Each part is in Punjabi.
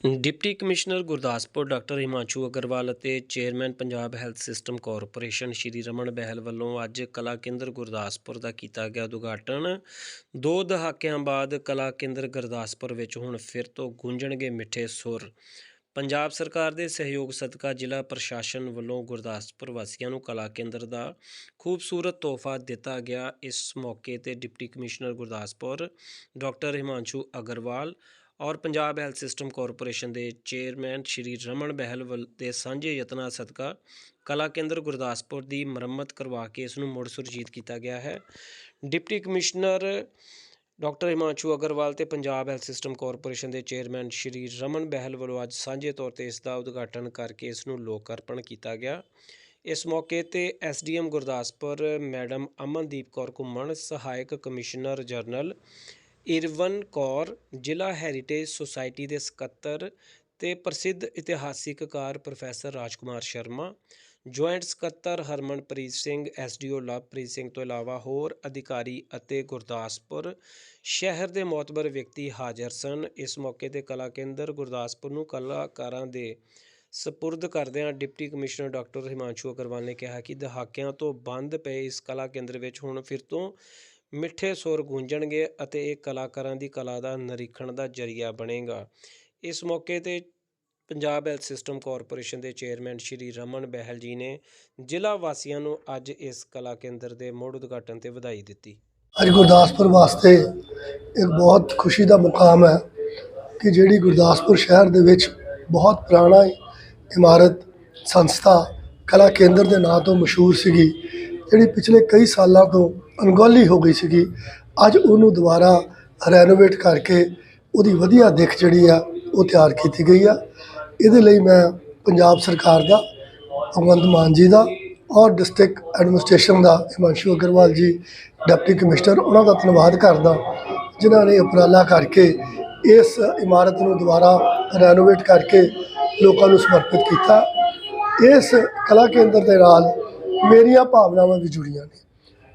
Deputy commissioner Gurdaspur doctor Himanshu Agarwal ਅਤੇ chairman Punjab health system corporation Shri Raman Behl ਵੱਲੋਂ ਅੱਜ ਕਲਾ ਕੇਂਦਰ ਗੁਰਦਾਸਪੁਰ ਦਾ ਕੀਤਾ ਗਿਆ ਉਦਘਾਟਨ। ਦੋ ਦਹਾਕਿਆਂ ਬਾਅਦ ਕਲਾ ਕੇਂਦਰ ਗੁਰਦਾਸਪੁਰ ਵਿੱਚ ਹੁਣ ਫਿਰ ਤੋਂ ਗੂੰਜਣਗੇ ਮਿੱਠੇ ਸੁਰ। ਪੰਜਾਬ ਸਰਕਾਰ ਦੇ ਸਹਿਯੋਗ ਸਦਕਾ ਜ਼ਿਲ੍ਹਾ ਪ੍ਰਸ਼ਾਸਨ ਵੱਲੋਂ ਗੁਰਦਾਸਪੁਰ ਵਾਸੀਆਂ ਨੂੰ ਕਲਾ ਕੇਂਦਰ ਦਾ ਖੂਬਸੂਰਤ ਤੋਹਫਾ ਦਿੱਤਾ ਗਿਆ। ਇਸ ਮੌਕੇ ਤੇ deputy commissioner Gurdaspur doctor Himanshu Agarwal ਔਰ ਪੰਜਾਬ ਹੈਲਥ ਸਿਸਟਮ ਕਾਰਪੋਰੇਸ਼ਨ ਦੇ ਚੇਅਰਮੈਨ ਸ਼੍ਰੀ ਰਮਨ ਬਹਿਲ ਵੱਲ ਦੇ ਸਾਂਝੇ ਯਤਨਾਂ ਸਦਕਾ ਕਲਾ ਕੇਂਦਰ ਗੁਰਦਾਸਪੁਰ ਦੀ ਮੁਰੰਮਤ ਕਰਵਾ ਕੇ ਇਸ ਨੂੰ ਮੁੜ ਸੁਰਜੀਤ ਕੀਤਾ ਗਿਆ ਹੈ। Deputy commissioner doctor Himanshu Agarwal ਤੇ ਪੰਜਾਬ ਹੈਲਥ ਸਿਸਟਮ ਕਾਰਪੋਰੇਸ਼ਨ ਦੇ ਚੇਅਰਮੈਨ ਸ਼੍ਰੀ ਰਮਨ ਬਹਿਲ ਵੱਲੋਂ ਅੱਜ ਸਾਂਝੇ ਤੌਰ ਤੇ ਇਸ ਦਾ ਉਦਘਾਟਨ ਕਰਕੇ ਇਸ ਨੂੰ ਲੋਕ ਅਰਪਣ ਕੀਤਾ ਗਿਆ। ਇਸ ਮੌਕੇ ਤੇ ਐਸਡੀਐਮ ਗੁਰਦਾਸਪੁਰ ਮੈਡਮ ਅਮਨਦੀਪ ਕੌਰ ਘੁੰਮਣ, ਸਹਾਇਕ ਕਮਿਸ਼ਨਰ ਜਨਰਲ ਇਰਵਨ ਕੌਰ, ਜ਼ਿਲ੍ਹਾ ਹੈਰੀਟੇਜ ਸੁਸਾਇਟੀ ਦੇ ਸਕੱਤਰ ਅਤੇ ਪ੍ਰਸਿੱਧ ਇਤਿਹਾਸਿਕਕਾਰ ਪ੍ਰੋਫੈਸਰ ਰਾਜਕੁਮਾਰ ਸ਼ਰਮਾ, ਜੁਆਇੰਟ ਸਕੱਤਰ ਹਰਮਨਪ੍ਰੀਤ ਸਿੰਘ ਐਸਡੀਓ ਲਵਪ੍ਰੀਤ ਸਿੰਘ ਤੋਂ ਇਲਾਵਾ ਹੋਰ ਅਧਿਕਾਰੀ ਅਤੇ ਗੁਰਦਾਸਪੁਰ ਸ਼ਹਿਰ ਦੇ ਮੌਤਬਰ ਵਿਅਕਤੀ ਹਾਜ਼ਰ ਸਨ। ਇਸ ਮੌਕੇ ਤੇ ਕਲਾ ਕੇਂਦਰ ਗੁਰਦਾਸਪੁਰ ਨੂੰ ਕਲਾਕਾਰਾਂ ਦੇ ਸਪੁਰਦ ਕਰਦਿਆਂ deputy commissioner doctor Himanshu Agarwal ਨੇ ਕਿਹਾ ਕਿ ਦਹਾਕਿਆਂ ਤੋਂ ਬੰਦ ਪਏ ਇਸ ਕਲਾ ਕੇਂਦਰ ਵਿੱਚ ਹੁਣ ਫਿਰ ਤੋਂ ਮਿੱਠੇ ਸੁਰ ਗੂੰਜਣਗੇ ਅਤੇ ਇਹ ਕਲਾਕਾਰਾਂ ਦੀ ਕਲਾ ਦਾ ਨਿਰੀਖਣ ਦਾ ਜਰੀਆ ਬਣੇਗਾ। ਇਸ ਮੌਕੇ ਤੇ ਪੰਜਾਬ ਹੈਲਥ ਸਿਸਟਮ ਕਾਰਪੋਰੇਸ਼ਨ ਦੇ ਚੇਅਰਮੈਨ ਸ਼੍ਰੀ ਰਮਨ ਬਹਿਲ ਜੀ ਨੇ ਜ਼ਿਲ੍ਹਾ ਵਾਸੀਆਂ ਨੂੰ ਅੱਜ ਇਸ ਕਲਾ ਕੇਂਦਰ ਦੇ ਮੁੜ ਉਦਘਾਟਨ ਤੇ ਵਧਾਈ ਦਿੱਤੀ। ਅੱਜ ਗੁਰਦਾਸਪੁਰ ਵਾਸਤੇ ਇੱਕ ਬਹੁਤ ਖੁਸ਼ੀ ਦਾ ਮੁਕਾਮ ਹੈ ਕਿ ਜਿਹੜੀ ਗੁਰਦਾਸਪੁਰ ਸ਼ਹਿਰ ਦੇ ਵਿੱਚ ਬਹੁਤ ਪੁਰਾਣਾ ਇਮਾਰਤ, ਸੰਸਥਾ, ਕਲਾ ਕੇਂਦਰ ਦੇ ਨਾਂ ਤੋਂ ਮਸ਼ਹੂਰ ਸੀਗੀ, ਜਿਹੜੀ ਪਿਛਲੇ ਕਈ ਸਾਲਾਂ ਤੋਂ ਅਣਗੌਲੀ ਹੋ ਗਈ ਸੀਗੀ। ਅੱਜ ਉਹਨੂੰ ਦੁਬਾਰਾ ਰੈਨੋਵੇਟ ਕਰਕੇ ਉਹਦੀ ਵਧੀਆ ਦਿੱਖ ਜਿਹੜੀ ਆ, ਉਹ ਤਿਆਰ ਕੀਤੀ ਗਈ ਆ। ਇਹਦੇ ਲਈ ਮੈਂ ਪੰਜਾਬ ਸਰਕਾਰ ਦਾ, ਭਗਵੰਤ ਮਾਨ ਜੀ ਦਾ ਔਰ ਡਿਸਟ੍ਰਿਕਟ ਐਡਮਿਨਿਸਟ੍ਰੇਸ਼ਨ ਦਾ ਹਿਮਾਂਸ਼ੂ ਅਗਰਵਾਲ ਜੀ ਡਿਪਟੀ ਕਮਿਸ਼ਨਰ ਉਹਨਾਂ ਦਾ ਧੰਨਵਾਦ ਕਰਦਾ ਜਿਨ੍ਹਾਂ ਨੇ ਉਪਰਾਲਾ ਕਰਕੇ ਇਸ ਇਮਾਰਤ ਨੂੰ ਦੁਬਾਰਾ ਰੈਨੋਵੇਟ ਕਰਕੇ ਲੋਕਾਂ ਨੂੰ ਸਮਰਪਿਤ ਕੀਤਾ। ਇਸ ਕਲਾ ਕੇਂਦਰ ਦੇ ਨਾਲ ਮੇਰੀਆਂ ਭਾਵਨਾਵਾਂ ਵੀ ਜੁੜੀਆਂ ਨੇ।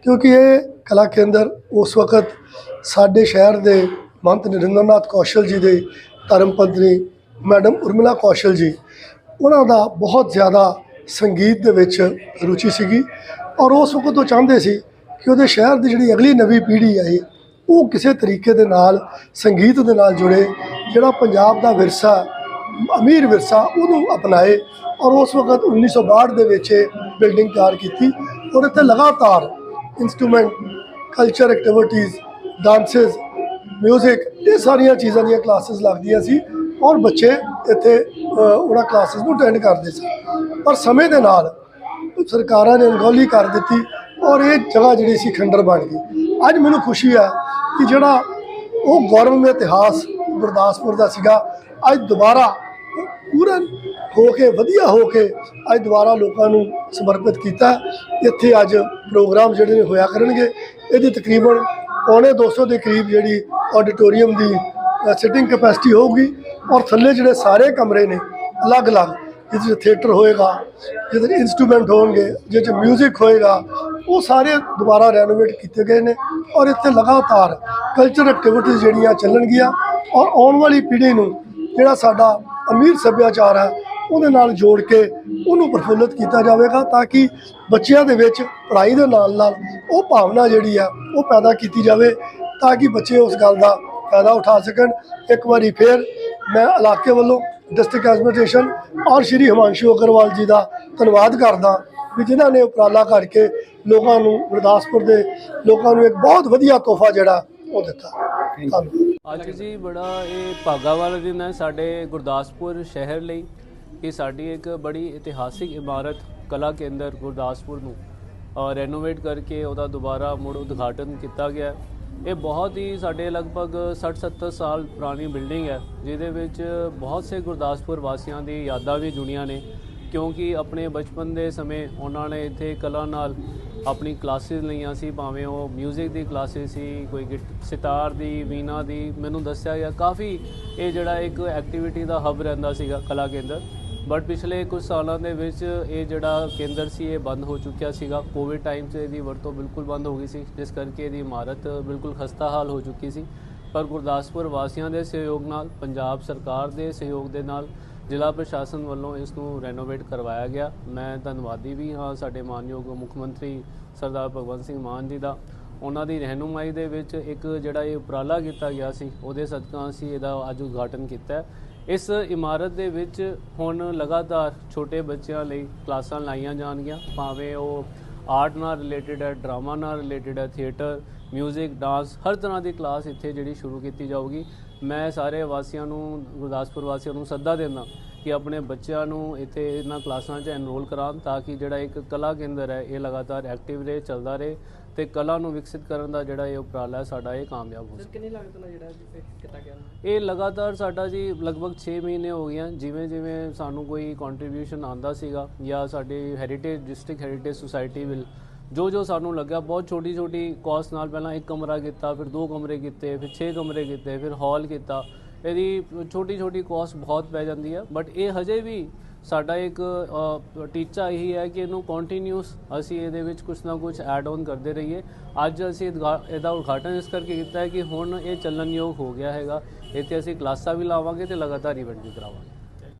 ਕਿਉਂਕਿ ਇਹ ਕਲਾ ਕੇਂਦਰ ਉਸ ਵਕਤ ਸਾਡੇ ਸ਼ਹਿਰ ਦੇ ਮੰਤ ਨਰਿੰਦਰਨਾਥ ਕੌਸ਼ਲ ਜੀ ਦੇ ਧਰਮ ਪਤਨੀ ਮੈਡਮ ਉਰਮਿਲਾ ਕੌਸ਼ਲ ਜੀ, ਉਹਨਾਂ ਦਾ ਬਹੁਤ ਜ਼ਿਆਦਾ ਸੰਗੀਤ ਦੇ ਵਿੱਚ ਰੁਚੀ ਸੀਗੀ ਔਰ ਉਸ ਵਕਤ ਉਹ ਚਾਹੁੰਦੇ ਸੀ ਕਿ ਉਹਦੇ ਸ਼ਹਿਰ ਦੀ ਜਿਹੜੀ ਅਗਲੀ ਨਵੀਂ ਪੀੜ੍ਹੀ ਆਈ ਉਹ ਕਿਸੇ ਤਰੀਕੇ ਦੇ ਨਾਲ ਸੰਗੀਤ ਦੇ ਨਾਲ ਜੁੜੇ, ਜਿਹੜਾ ਪੰਜਾਬ ਦਾ ਵਿਰਸਾ, ਅਮੀਰ ਵਿਰਸਾ ਉਹਨੂੰ ਅਪਣਾਏ ਔਰ ਉਸ ਵਕਤ 1962 ਦੇ ਵਿੱਚ ਇਹ ਬਿਲਡਿੰਗ ਤਿਆਰ ਕੀਤੀ ਔਰ ਇੱਥੇ ਲਗਾਤਾਰ instrument culture activities dances music ਇਹ ਸਾਰੀਆਂ ਚੀਜ਼ਾਂ ਦੀਆਂ ਕਲਾਸਿਸ ਲੱਗਦੀਆਂ ਸੀ ਔਰ ਬੱਚੇ ਇੱਥੇ ਉਹਨਾਂ ਕਲਾਸਿਸ ਨੂੰ ਅਟੈਂਡ ਕਰਦੇ ਸੀ। ਪਰ ਸਮੇਂ ਦੇ ਨਾਲ ਸਰਕਾਰਾਂ ਨੇ ਅਣਗੌਲੀ ਕਰ ਦਿੱਤੀ ਔਰ ਇਹ ਜਗ੍ਹਾ ਜਿਹੜੀ ਸੀ ਖੰਡਰ ਬਣ ਗਈ। ਅੱਜ ਮੈਨੂੰ ਖੁਸ਼ੀ ਹੈ ਕਿ ਜਿਹੜਾ ਉਹ ਗੌਰਵਮਈ ਇਤਿਹਾਸ ਗੁਰਦਾਸਪੁਰ ਦਾ ਸੀਗਾ, ਅੱਜ ਦੁਬਾਰਾ ਪੂਰਨ ਹੋ ਕੇ, ਵਧੀਆ ਹੋ ਕੇ ਅੱਜ ਦੁਬਾਰਾ ਲੋਕਾਂ ਨੂੰ ਸਮਰਪਿਤ ਕੀਤਾ। ਇੱਥੇ ਅੱਜ ਪ੍ਰੋਗਰਾਮ ਜਿਹੜੇ ਨੇ ਹੋਇਆ ਕਰਨਗੇ। ਇਹਦੀ ਤਕਰੀਬਨ ਪੌਣੇ 200 ਦੇ ਕਰੀਬ ਜਿਹੜੀ ਆਡੀਟੋਰੀਅਮ ਦੀ ਸਿਟਿੰਗ ਕੈਪੈਸਿਟੀ ਹੋਊਗੀ ਔਰ ਥੱਲੇ ਜਿਹੜੇ ਸਾਰੇ ਕਮਰੇ ਨੇ, ਅਲੱਗ-ਅਲੱਗ, ਜਿਹਦੇ 'ਚ ਥੀਏਟਰ ਹੋਏਗਾ, ਜਿਹਦੇ 'ਚ ਇਨਸਟਰੂਮੈਂਟ ਹੋਣਗੇ, ਜਿਹਦੇ 'ਚ 뮤직 ਹੋਏਗਾ, ਉਹ ਸਾਰੇ ਦੁਬਾਰਾ ਰੈਨੋਵੇਟ ਕੀਤੇ ਗਏ ਨੇ ਔਰ ਇੱਥੇ ਲਗਾਤਾਰ ਕਲਚਰ ਐਕਟੀਵਿਟੀਜ਼ ਜਿਹੜੀਆਂ ਚੱਲਣਗੀਆਂ ਔਰ ਆਉਣ ਵਾਲੀ ਪੀੜ੍ਹੀ ਨੂੰ ਜਿਹੜਾ ਸਾਡਾ ਅਮੀਰ ਸੱਭਿਆਚਾਰ ਹੈ ਉਹਦੇ ਨਾਲ ਜੋੜ ਕੇ ਉਹਨੂੰ ਪ੍ਰਫੁੱਲਿਤ ਕੀਤਾ ਜਾਵੇਗਾ ਤਾਂ ਕਿ ਬੱਚਿਆਂ ਦੇ ਵਿੱਚ ਪੜ੍ਹਾਈ ਦੇ ਨਾਲ ਨਾਲ ਉਹ ਭਾਵਨਾ ਜਿਹੜੀ ਆ ਉਹ ਪੈਦਾ ਕੀਤੀ ਜਾਵੇ ਤਾਂ ਕਿ ਬੱਚੇ ਉਸ ਗੱਲ ਦਾ ਫਾਇਦਾ ਉਠਾ ਸਕਣ। ਇੱਕ ਵਾਰੀ ਫੇਰ ਮੈਂ ਇਲਾਕੇ ਵੱਲੋਂ ਡਿਸਟ੍ਰਿਕਟ ਐਡਮਿਨਿਸਟ੍ਰੇਸ਼ਨ ਔਰ ਸ਼੍ਰੀ ਹਿਮਾਂਸ਼ੂ ਅਗਰਵਾਲ ਜੀ ਦਾ ਧੰਨਵਾਦ ਕਰਦਾ ਵੀ ਜਿਨ੍ਹਾਂ ਨੇ ਉਪਰਾਲਾ ਕਰਕੇ ਲੋਕਾਂ ਨੂੰ ਗੁਰਦਾਸਪੁਰ ਦੇ ਲੋਕਾਂ ਨੂੰ ਇੱਕ ਬਹੁਤ ਵਧੀਆ ਤੋਹਫਾ ਜਿਹੜਾ ਉਹ ਦਿੱਤਾ। ਧੰਨਵਾਦ। ਅੱਜ ਜੀ ਬੜਾ ਇਹ ਭਾਗਾ ਵਾਲਾ ਦਿਨ ਹੈ ਸਾਡੇ ਗੁਰਦਾਸਪੁਰ ਸ਼ਹਿਰ ਲਈ। ਕਿ ਸਾਡੀ ਇੱਕ ਬੜੀ ਇਤਿਹਾਸਿਕ ਇਮਾਰਤ ਕਲਾ ਕੇਂਦਰ ਗੁਰਦਾਸਪੁਰ ਨੂੰ ਰੈਨੋਵੇਟ ਕਰਕੇ ਉਹਦਾ ਦੁਬਾਰਾ ਮੁੜ ਉਦਘਾਟਨ ਕੀਤਾ ਗਿਆ ਇਹ ਬਹੁਤ ਹੀ ਸਾਡੇ ਲਗਭਗ 60-70 ਸਾਲ ਪੁਰਾਣੀ ਬਿਲਡਿੰਗ ਹੈ, ਜਿਹਦੇ ਵਿੱਚ ਬਹੁਤ ਸੇ ਗੁਰਦਾਸਪੁਰ ਵਾਸੀਆਂ ਦੀ ਯਾਦਾਂ ਵੀ ਜੁੜੀਆਂ ਨੇ, ਕਿਉਂਕਿ ਆਪਣੇ ਬਚਪਨ ਦੇ ਸਮੇਂ ਉਹਨਾਂ ਨੇ ਇੱਥੇ ਕਲਾ ਨਾਲ ਆਪਣੀ ਕਲਾਸਿਸ ਲਈਆਂ ਸੀ, ਭਾਵੇਂ ਉਹ 뮤직 ਦੀ ਕਲਾਸਿਸ ਸੀ, ਕੋਈ ਗਿਟ- ਸਿਤਾਰ ਦੀ, ਵੀਣਾ ਦੀ, ਮੈਨੂੰ ਦੱਸਿਆ ਗਿਆ ਕਾਫੀ ਇਹ ਜਿਹੜਾ ਇੱਕ ਐਕਟੀਵਿਟੀ ਦਾ ਹੱਬ ਰਹਿੰਦਾ ਸੀਗਾ ਕਲਾ ਕੇਂਦਰ। ਬਟ ਪਿਛਲੇ ਕੁਝ ਸਾਲਾਂ ਦੇ ਵਿੱਚ ਇਹ ਜਿਹੜਾ ਕੇਂਦਰ ਸੀ, ਇਹ ਬੰਦ ਹੋ ਚੁੱਕਿਆ ਸੀਗਾ। ਕੋਵਿਡ ਟਾਈਮ 'ਚ ਇਹਦੀ ਵਰਤੋਂ ਬਿਲਕੁਲ ਬੰਦ ਹੋ ਗਈ ਸੀ, ਜਿਸ ਕਰਕੇ ਇਹਦੀ ਇਮਾਰਤ ਬਿਲਕੁਲ ਖਸਤਾ ਹਾਲ ਹੋ ਚੁੱਕੀ ਸੀ। ਪਰ ਗੁਰਦਾਸਪੁਰ ਵਾਸੀਆਂ ਦੇ ਸਹਿਯੋਗ ਨਾਲ, ਪੰਜਾਬ ਸਰਕਾਰ ਦੇ ਸਹਿਯੋਗ ਦੇ ਨਾਲ, ਜ਼ਿਲ੍ਹਾ ਪ੍ਰਸ਼ਾਸਨ ਵੱਲੋਂ ਇਸ ਨੂੰ ਰੈਨੋਵੇਟ ਕਰਵਾਇਆ ਗਿਆ। ਮੈਂ ਧੰਨਵਾਦੀ ਵੀ ਹਾਂ ਸਾਡੇ ਮਾਨਯੋਗ ਮੁੱਖ ਮੰਤਰੀ ਸਰਦਾਰ ਭਗਵੰਤ ਸਿੰਘ ਮਾਨ ਜੀ ਦਾ। ਉਹਨਾਂ ਦੀ ਰਹਿਨੁਮਾਈ ਦੇ ਵਿੱਚ ਇੱਕ ਜਿਹੜਾ ਇਹ ਉਪਰਾਲਾ ਕੀਤਾ ਗਿਆ ਸੀ, ਉਹਦੇ ਸਦਕਾ ਅਸੀਂ ਇਹਦਾ ਅੱਜ ਉਦਘਾਟਨ ਕੀਤਾ ਇਸ ਇਮਾਰਤ ਦੇ ਵਿੱਚ ਹੁਣ ਲਗਾਤਾਰ ਛੋਟੇ ਬੱਚਿਆਂ ਲਈ ਕਲਾਸਾਂ ਲਾਈਆਂ ਜਾਣਗੀਆਂ, ਭਾਵੇਂ ਉਹ ਆਰਟ ਨਾਲ ਰਿਲੇਟਡ ਹੈ, ਡਰਾਮਾ ਨਾਲ ਰਿਲੇਟਡ ਹੈ ਥੀਏਟਰ 뮤직 ਡਾਂਸ ਹਰ ਤਰ੍ਹਾਂ ਦੀ ਕਲਾਸ ਇੱਥੇ ਜਿਹੜੀ ਸ਼ੁਰੂ ਕੀਤੀ ਜਾਊਗੀ। ਮੈਂ ਸਾਰੇ ਵਾਸੀਆਂ ਨੂੰ, ਗੁਰਦਾਸਪੁਰ ਵਾਸੀਆਂ ਨੂੰ ਸੱਦਾ ਦਿੰਦਾ ਕਿ ਆਪਣੇ ਬੱਚਿਆਂ ਨੂੰ ਇੱਥੇ ਇਹਨਾਂ ਕਲਾਸਾਂ 'ਚ ਐਨਰੋਲ ਕਰਾਉਣ ਤਾਂ ਕਿ ਜਿਹੜਾ ਇੱਕ ਕਲਾ ਕੇਂਦਰ ਹੈ, ਇਹ ਲਗਾਤਾਰ ਐਕਟਿਵ ਰਹੇ, ਚੱਲਦਾ ਰਹੇ। ਤੇ ਕਲਾ ਨੂੰ ਵਿਕਸਿਤ ਕਰਨ ਦਾ ਜਿਹੜਾ ਇਹ ਉਪਰਾਲਾ ਹੈ ਸਾਡਾ ਇਹ ਕਾਮਯਾਬ ਹੋ ਸਕੇ ਕਿੰਨੀ ਲਾਗਤ ਨਾਲ ਜਿਹੜਾ ਇਹ ਕੀਤਾ ਗਿਆ ਇਹ ਲਗਾਤਾਰ ਸਾਡਾ ਜੀ ਲਗਭਗ 6 ਮਹੀਨੇ ਹੋ ਗਏ ਜਿਵੇਂ ਜਿਵੇਂ ਸਾਨੂੰ ਕੋਈ ਕੰਟਰੀਬਿਊਸ਼ਨ ਆਂਦਾ ਸੀਗਾ ਜਾਂ ਸਾਡੀ heritage district heritage society will ਜੋ ਜੋ ਸਾਨੂੰ ਲੱਗਾ ਬਹੁਤ ਛੋਟੀ ਛੋਟੀ ਕਾਸਟ ਨਾਲ ਪਹਿਲਾਂ ਇੱਕ ਕਮਰਾ ਕੀਤਾ ਫਿਰ ਦੋ ਕਮਰੇ ਕੀਤੇ ਫਿਰ 6 ਕਮਰੇ ਕੀਤੇ ਫਿਰ ਹਾਲ ਕੀਤਾ। ਇਹਦੀ ਛੋਟੀ ਛੋਟੀ ਕਾਸਟ ਬਹੁਤ ਪੈ ਜਾਂਦੀ ਹੈ ਬਟ ਇਹ ਹਜੇ ਵੀ ਸਾਡਾ ਇੱਕ ਟੀਚਾ ਇਹੀ ਹੈ ਕਿ ਇਹਨੂੰ ਕੰਟੀਨਿਊਸ ਅਸੀਂ ਇਹਦੇ ਵਿੱਚ ਕੁਝ ਨਾ ਕੁਝ ਐਡ ਆਨ ਕਰਦੇ ਰਹੀਏ। ਅੱਜ ਅਸੀਂ ਇਹਦਾ ਇਹਦਾ ਉਦਘਾਟਨ ਇਸ ਕਰਕੇ ਕੀਤਾ ਹੈ ਕਿ ਹੁਣ ਇਹ ਚੱਲਣਯੋਗ ਹੋ ਗਿਆ ਹੈਗਾ। ਇੱਥੇ ਅਸੀਂ ਕਲਾਸਾਂ ਵੀ ਲਾਵਾਂਗੇ ਤੇ ਲਗਾਤਾਰ ਇਵੈਂਟ ਵੀ ਕਰਾਵਾਂਗੇ।